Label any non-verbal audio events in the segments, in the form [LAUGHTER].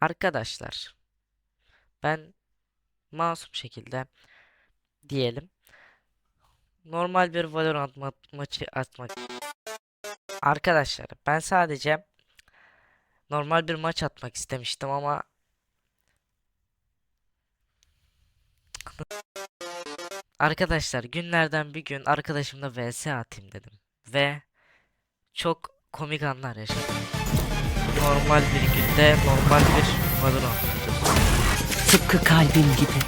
Arkadaşlar ben masum şekilde diyelim normal bir Valorant ma- maçı atmak Arkadaşlar ben sadece normal bir maç atmak istemiştim ama Arkadaşlar günlerden bir gün arkadaşımla vs atayım dedim ve çok komik anlar yaşadım. Normal bir günde normal bir Valorant videosu. Tıpkı kalbim gibi.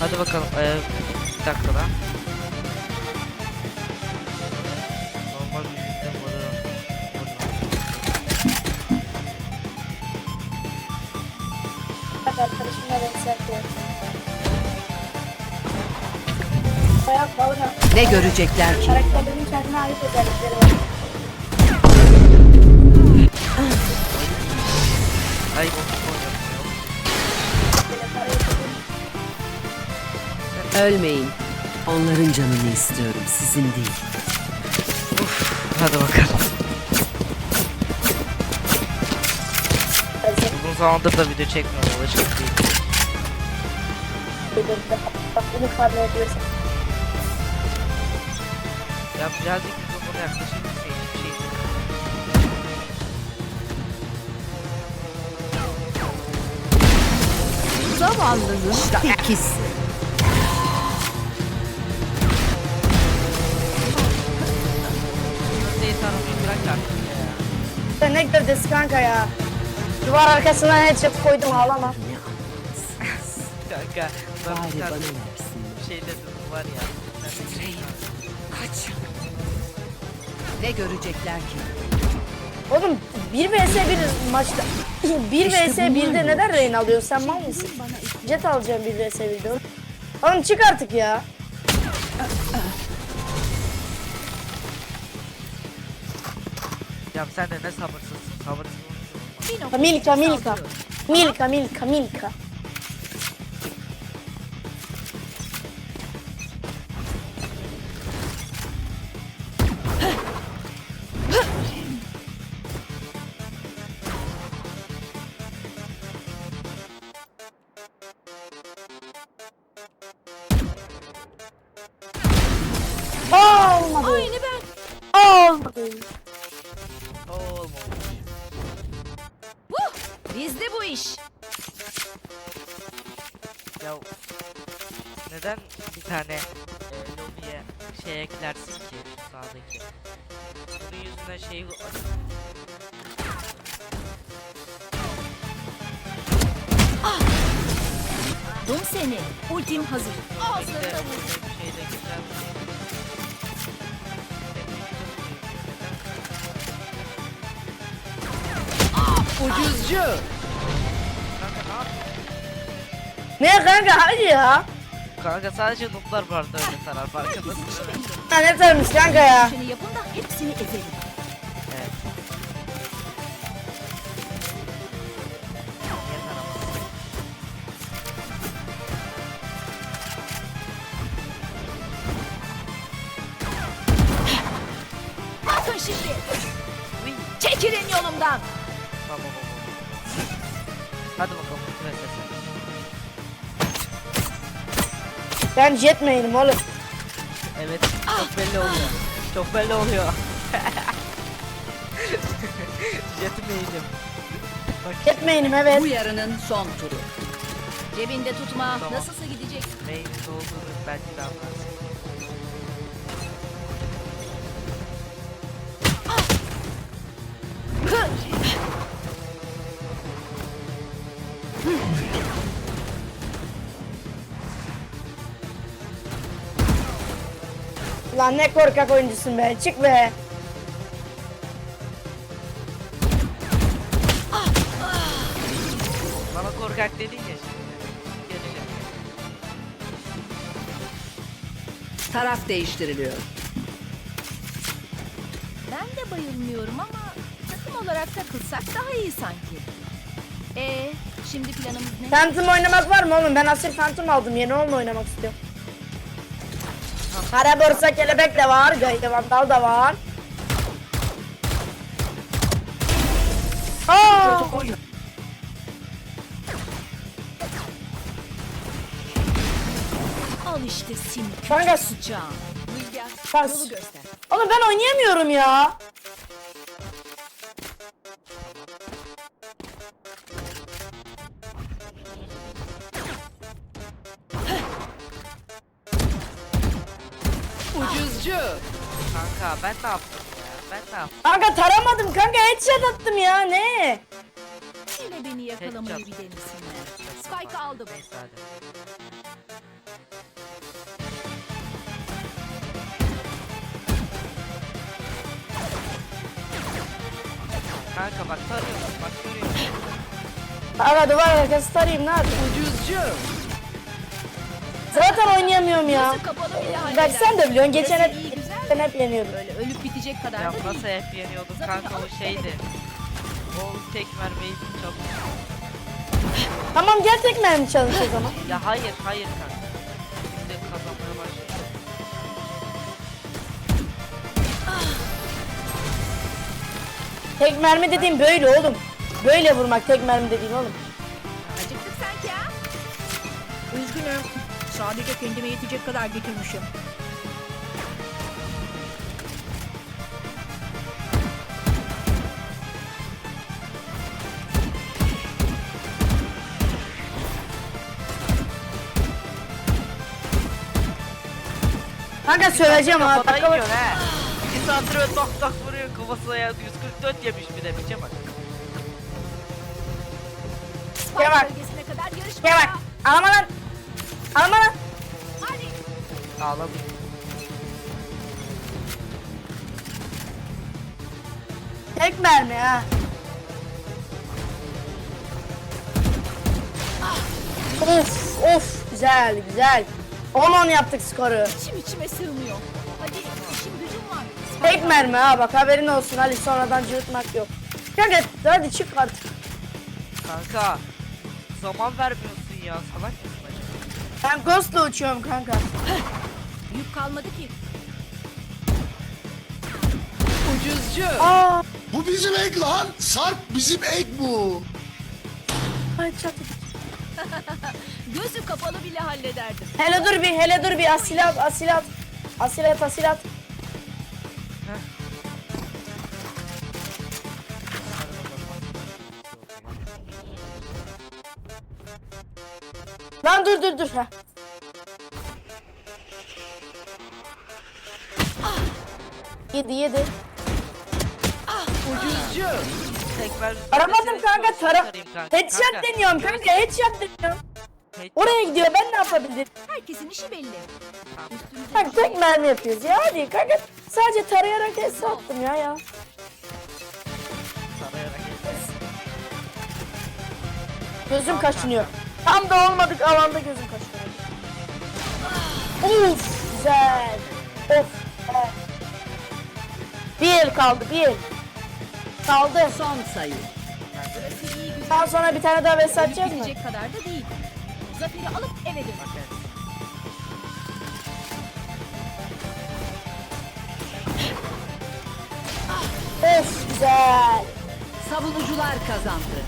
Hadi bakalım. Ee, bir dakika da. Normal bir günde Valorant. Bak arkadaşımla benzer yapıyor. Bayağı. Ne görecekler ki? Karakterlerin kendine ait özellikleri var. Ay bu oynamıyor. Böyle para yapıyor. Ölmeyin. Onların canını istiyorum, sizin değil. Hadi bakalım. Hazır Uzun zamandır da video çekmiyorum. Alışık değil. belirli. Bak bunu fark ediyorsun. Ya birazcık mikrofona yaklaşır mısın? Şey yok. Zavallının tekisi. Köfteyi tanımayı bırak artık ya. Sen ne gövdesi kanka ya. Duvar arkasına headshot koydum ağlama. Kanka. Ben bir tane şey dedim var ya. Ne görecekler ki? Oğlum 1 vs 1 maçta 1 İşte vs bunlar 1'de neden rain alıyorsun sen mal mısın? Jet alacağım 1 vs 1'de oğlum. Oğlum çık artık ya. Ya sen de ne sabırsızsın. Sabırsız olma. Milka Milka. Milka Milka Milka. Ucuzcu. Ne kanka hadi ya. Kanka sadece nooblar vardı öyle sarar farkındasın. Ha ne tarmış kanka ya. Seni yapın da hepsini ezelim. Ben jet main'im oğlum. Evet çok belli oluyor. Çok belli oluyor. [LAUGHS] Jetim iyiydim. Bak evet. Bu yarının son turu. Cebinde tutma. Tamam. Nasılsa gidecek. Main olduğunu belki de anlarsın. Lan ne korkak oyuncusun be. Çık be. Bana korkak dedin ya. Geleceğim. Taraf değiştiriliyor. Ben de bayılmıyorum ama takım olarak takılsak daha iyi sanki. Ee, şimdi planımız ne? Phantom oynamak var mı oğlum? Ben asil Phantom aldım. Yeni onunla oynamak istiyorum. Kara borsa kelebek de var. Gaydi vandal da var. Aa! Al işte seni. Kanka. Kanka. Oğlum ben oynayamıyorum ya. Ben ne yaptım ya? Ben ne yaptım? Kanka taramadım kanka headshot attım ya ne? Yine beni yakalamayı bir denesinler. Spike'ı aldım. Neyse hadi. Kanka bak tarıyorum bak görüyorum. Kanka duvar arkası tarayayım ne yapayım? Ucuzcu. Zaten oynayamıyorum ya. Kapalı bile Bak halleder. sen de biliyorsun geçen hep. Ben hep yeniyordum. Böyle ölüp bitecek kadar Ya da nasıl hep yeniyordum Zaten kanka o alıp şeydi. O tek mermiyi çok. Tamam gel tek mermi çalış o zaman. [LAUGHS] Ya hayır hayır kanka. Şimdi kazanmaya başlıyor. Tek mermi dediğim böyle oğlum. Böyle vurmak tek mermi dediğim oğlum. Acıktık sanki ha. Üzgünüm. Sadece kendime yetecek kadar getirmişim. Kanka söyleyeceğim ha. Kafadan bak. yiyor he. İki saattir öyle tak tak vuruyor kafasına ya 144 yemiş bir de biçe bak. Gel bak. Gel bak. Alma lan. Alma lan. Hadi. Ağladım. Tek mermi ha. Of of güzel güzel. 10-10 yaptık skoru. İçim içime sığmıyor. Hadi işim gücüm var. Tek mermi ha bak haberin olsun Ali sonradan cıvıtmak yok. Kanka hadi çık artık. Kanka zaman vermiyorsun ya salak mısın acaba? Ben Ghost'la uçuyorum kanka. Yük kalmadı ki. Ucuzcu. Aa, Bu bizim ek lan. Sarp bizim ek bu. ay çatı. [LAUGHS] Gözü kapalı bile hallederdim. Hele dur bir hele dur bir asilat asilat. Asilat asilat. Lan dur dur dur. Ha. Yedi yedi. Ucuzcu. Aramadım kanka tara. Headshot deniyorum kanka headshot deniyorum. Oraya gidiyor ben ne yapabilirim? Herkesin işi belli. Kanka tek mermi yapıyoruz ya hadi kanka. Sadece tarayarak headshot attım ya ya. Sarayarak Gözüm kaşınıyor. Tam da olmadık alanda gözüm kaşınıyor. Uf güzel. Of. evet. Bir el kaldı bir el. Kaldı. Son sayı. Daha sonra bir tane daha vs atacağız mı? Bitecek kadar da değil. Zaferi alıp eve dön. Of güzel. Savunucular kazandı.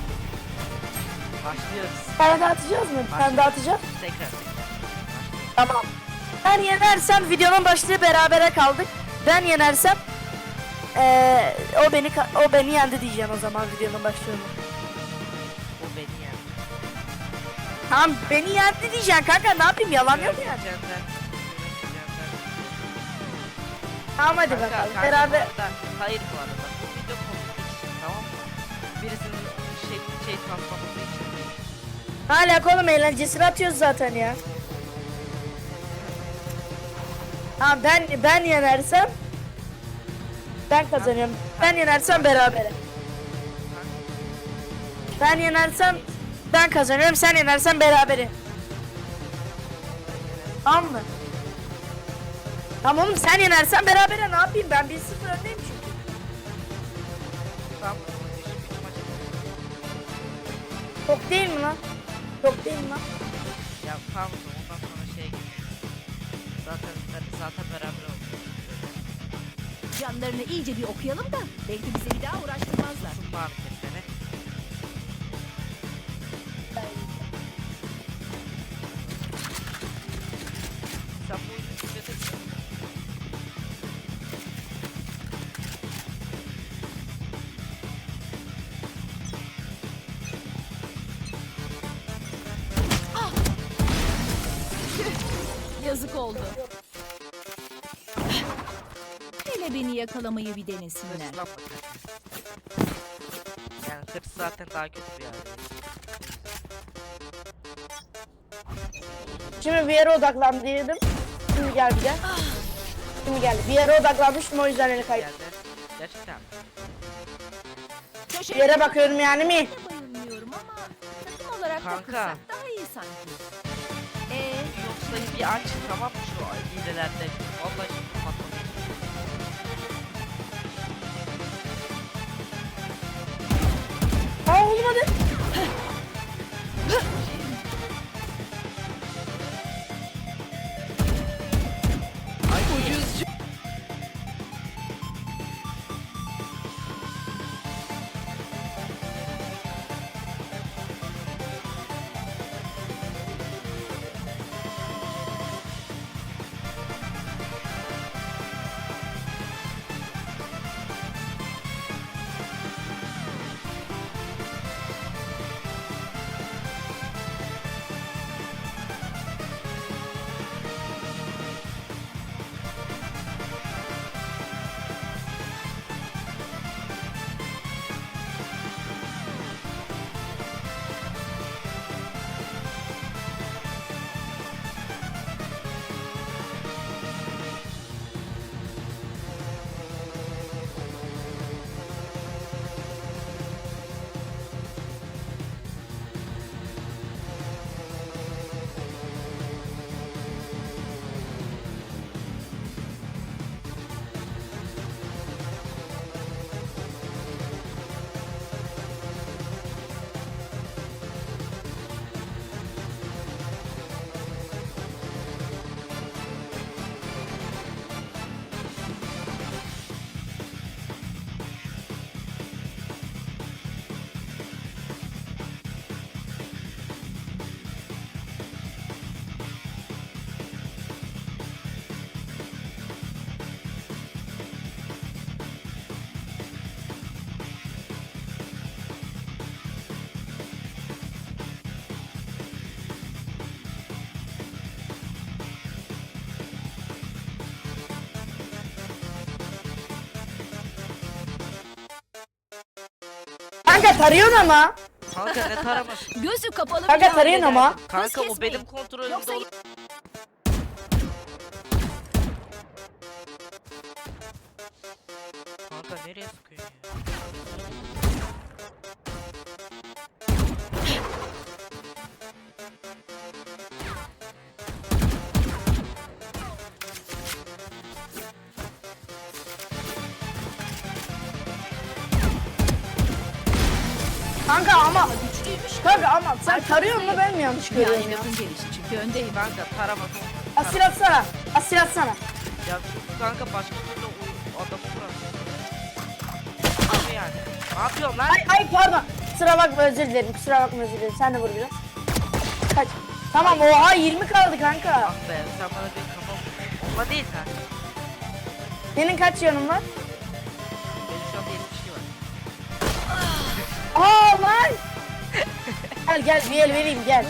Başlıyoruz. Tane daha atacağız mı? Bir tane daha atacağız. Tekrar. Tamam. Ben yenersem videonun başlığı berabere kaldık. Ben yenersem eee o beni ka- o beni yendi diyeceğim o zaman videonun başlığını. Tamam beni yendi diyeceksin kanka ne yapayım yalan yok yöneteceğimden. Tamam hadi Kanka, bakalım kanka beraber. bu arada- hayır bu arada. Bu video komiklik için tamam mı? Birisinin şey şey tanıtmaması için. Hala oğlum eğlencesini atıyoruz zaten ya. Tamam ben ben yenersem ben kazanıyorum. Ben yenersem berabere. Ben yenersem ben kazanıyorum. Sen yenersen berabere. Tamam mı? Tamam oğlum sen yenersen berabere ne yapayım ben 1-0 öndeyim çünkü. Tamam. Çok değil mi lan? Çok değil mi lan? Ya tamam ondan sonra gidiyoruz. Zaten zaten beraber olduk. Canlarını iyice bir okuyalım da belki bizi bir daha uğraştırmazlar. Sunma hareketleri. Yakalamayı bir denesinler. Yani hırs zaten daha kötü bir hali. Şimdi bir yere odaklandıydım. Şimdi gel bir de. Şimdi geldi. Bir yere odaklanmıştım o yüzden eli kayıp. Geldi. Gerçekten. mi? Bir yere bakıyorum yani mi? Bayılmıyorum ama takım olarak Kanka. takılsak daha iyi sanki. Ee, Yoksa bir aç tamam mı şu hilelerde? Vallahi şimdi olmadı. Tarıyorsun ama. Kanka ne taraması? [LAUGHS] gözü kapalı Kanka bile tarıyorsun ama. Hız Kanka o kesmeyin. benim kontrolümde Yoksa- olur. Kanka nereye sıkıyorsun ya? Kanka ama sen tarıyorsun mu ben mi yanlış görüyorum ya? lafın gelişi çünkü öndeyim. Kanka taramadım. Asil atsana. Asil atsana. Ya kanka başka türlü o adamı bırak. Abi yani. Ne yapıyorsun lan? Ay ay pardon. Kusura bakma özür dilerim. Kusura bakma özür dilerim. Sen de vur biraz. Kaç. Tamam oha 20 kaldı kanka. Ah be sen bana bir kafa Olma değil kanka. Senin kaç yanın var? Benim şu anda 72 var. Aa lan. Gel gel bir el vereyim gel.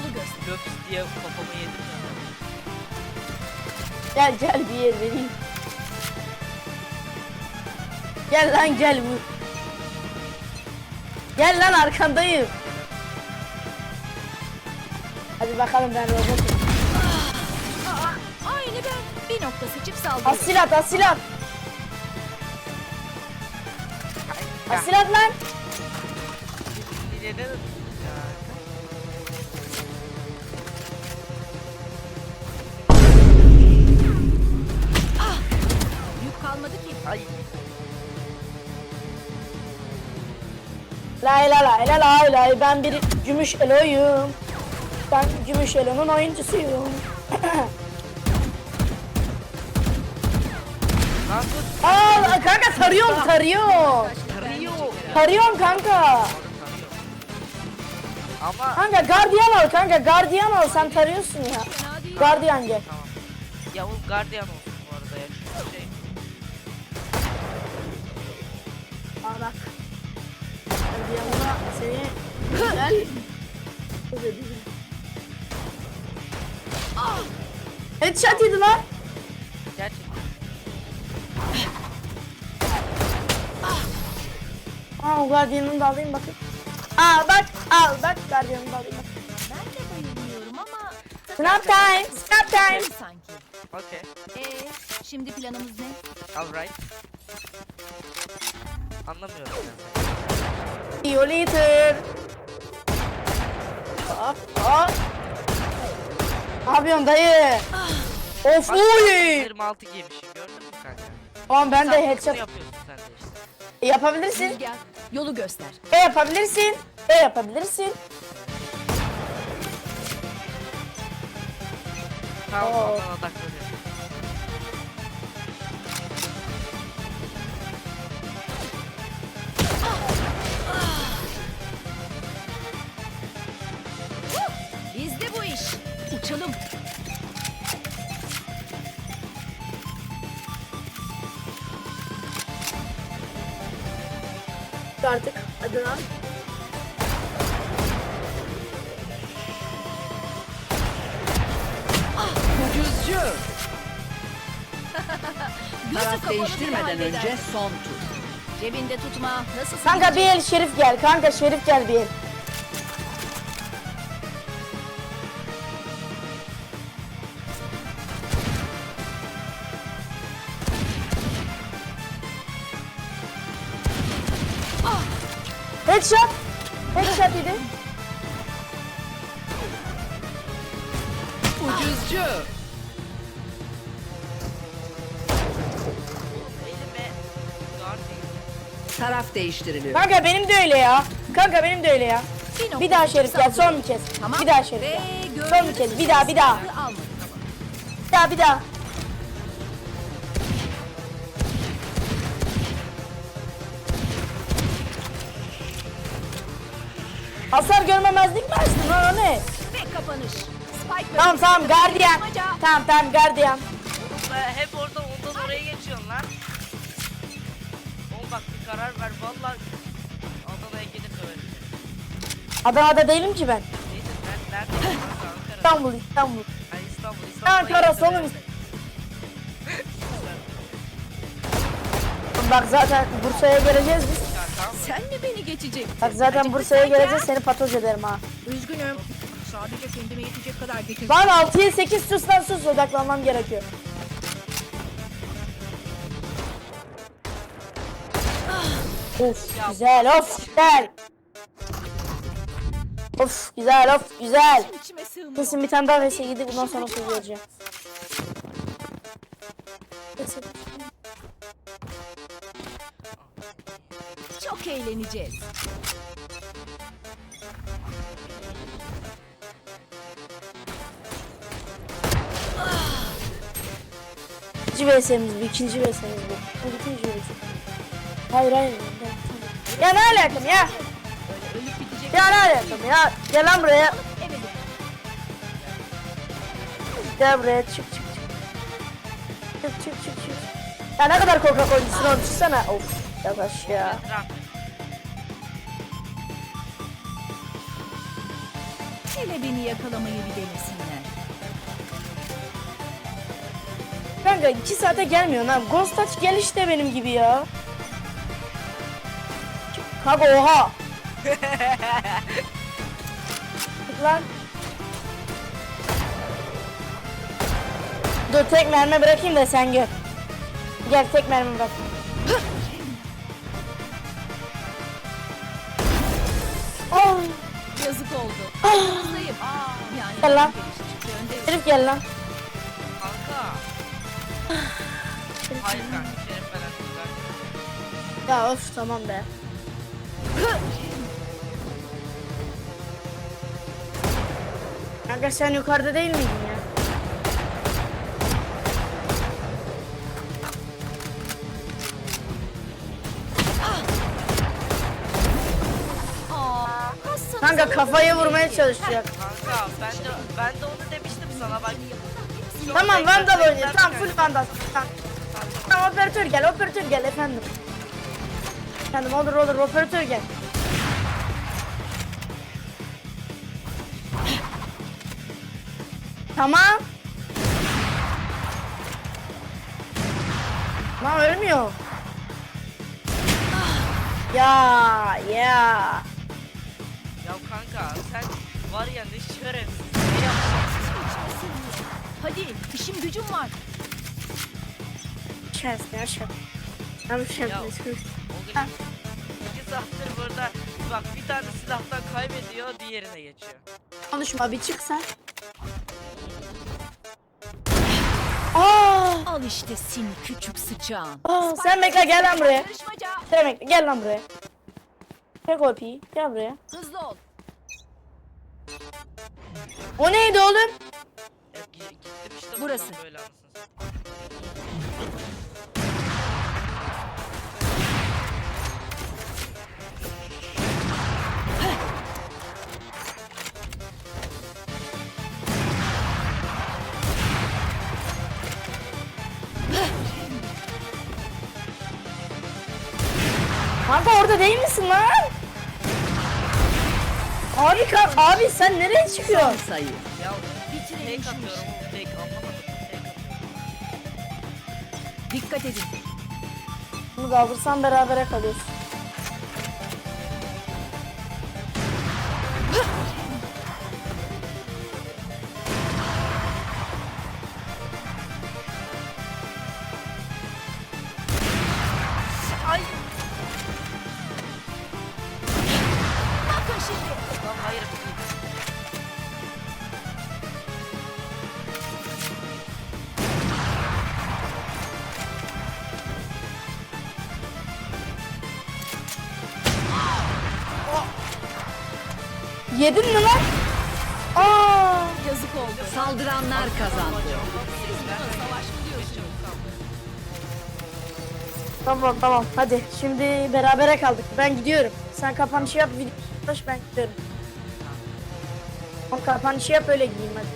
Löps diye kafamı yedim ya. Gel gel bir el vereyim. Gel lan gel vur. Gel lan arkandayım. Hadi bakalım ben robotum. Aa, aynı ben. Bir nokta seçip saldırıyorum. Asil at asil at. Kanka. Asil at lan. Yine Lay la lay la lay lay ben bir gümüş eloyum. Ben gümüş elonun oyuncusuyum. [COUGHS] Aa kanka tarıyorum tarıyorum. Tarıyor. Tarıyorum kanka. Ama Kanka gardiyan al kanka gardiyan al sen tarıyorsun ya. Gardiyan gel. tamam. Yavuz gardiyan olsun Seni güzel. Headshot yedi lan. Gerçekten. Aa Guardian'ını da alayım bakayım. Aa bak al bak Guardian'ını da alayım bak. Ben de ama Snap time. Snap time. sanki. Okay. Ee, şimdi planımız ne? Alright. Anlamıyorum ben. See you later. Hop hop. Ne yapıyorsun dayı? Of Bak, uy. 26 giymişim gördün mü kanka? Tamam ben de headshot yapıyorsun sen de işte. E, yapabilirsin. Rüzgar, yolu göster. E yapabilirsin. E yapabilirsin. Tamam Oo. ondan odaklanıyorum. Artık hadi lan. Ucuzcu. Taraf değiştirmeden önce son tur. Cebinde tutma. Nasıl Kanka bir el Şerif gel. Kanka Şerif gel bir el. Headshot. Headshot yedi. Ucuzcu. Taraf değiştiriliyor. Kanka benim de öyle ya. Kanka benim de öyle ya. Bir, Bir daha Şerif gel son bir kez. Tamam. Bir daha Şerif gel. Son bir kez. Bir daha bir daha. Bir daha bir daha. Hasar görmemezlik mi açtın lan o ne? Ve kapanış. Spike Tamam tamam bölgesinde gardiyan. bulmaca. Tamam tamam gardiyan. Be, hep oradan ondan oraya geçiyorsun lan. Oğlum bak bir karar ver valla. Adana'ya gidip seni. Adana'da değilim ki ben. Neyse ben neredeyim kanka [LAUGHS] Ankara. İstanbul İstanbul. Ay İstanbul İstanbul'a Ankara sonum. Bak zaten Bursa'ya geleceğiz biz. Ya tamam mı? Sen mi beni geçeceksin? Bak zaten Bursa'ya geleceğiz seni patoz ederim ha. Üzgünüm. Sadece kendime yetecek kadar getirdim. Lan 6'ya 8 sus lan sus odaklanmam gerekiyor. Of güzel of güzel. Of güzel of güzel. İçime sığmıyor. Kesin bir tane daha vs gidip bundan sonra söz vereceğim. Kesin. Çok eğleneceğiz. İkinci vs'miz bu, ikinci vs'miz bu. Bu ikinci vs. Hayır hayır. Ya ne alakam ya? Ya ne alakam ya? Gel lan buraya. Gel buraya çık çık çık. Çık çık çık çık. Ya ne kadar korkak oyuncusun oğlum çıksana. Of yavaş ya. Hele beni yakalamayı bir denesinler. Kanka 2 saate gelmiyorsun ha. Ghost Touch gel işte benim gibi ya. Kanka oha. Lan. Dur tek mermi bırakayım da sen gör. Gel tek mermi bırak. Yani Gel lan. öndeyim. Herif gel lan. Kanka. Hayır kanka. Ya of tamam be. Kanka sen yukarıda değil miydin ya? Kafayı vurmaya çalışacak. Kanka ben de, ben de onu demiştim sana bak. Tamam bekle- vandal oynayın. Tamam full çıkar. vandal. Tamam. Tamam operatör gel operatör gel efendim. Efendim olur olur operatör gel. Tamam. Lan ölmüyor. Ya ya var ya ne şerefsiz. Ne? Hadi işim gücüm var. Şers ya şers. Ben bir şey Ya. yapmayayım. O gün iki saattir burada bak bir tane silahtan kaybediyor diğerine geçiyor. Konuşma bir çık sen. Aa, Al işte seni küçük sıçağın. aa, sen bekle gel lan buraya. Yarışmaca. Sen bekle gel lan buraya. Çek o piyi. Gel buraya. Hızlı ol. O neydi oğlum? Ya, gi- gittim işte Burası. böyle anasını satayım. Kanka orada değil misin lan? Abi ka- abi sen nereye çıkıyorsun? Sayı. Ya fake atıyorum. Fake anlamadım. Fake atıyorum. Dikkat edin. Bunu kaldırsan berabere kalıyoruz. Yedin mi lan? Aa! Yazık oldu. Saldıranlar kazandı. Savaş mı diyorsun? Tamam tamam hadi şimdi berabere kaldık. Ben gidiyorum. Sen kapanışı yap video baş ben gidiyorum. Tamam kapanışı yap öyle gideyim hadi.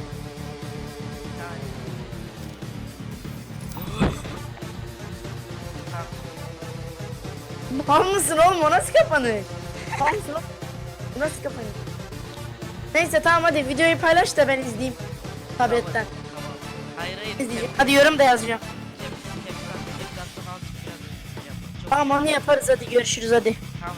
Mal mısın oğlum o nasıl kapanır? Mal mısın oğlum? Bu nasıl kapanır? Neyse tamam hadi videoyu paylaş da ben izleyeyim. Tabletten. Tamam. Hayır hayır. Hadi yorum da yazacağım. Tamam onu yaparız hadi görüşürüz hadi. Tamam.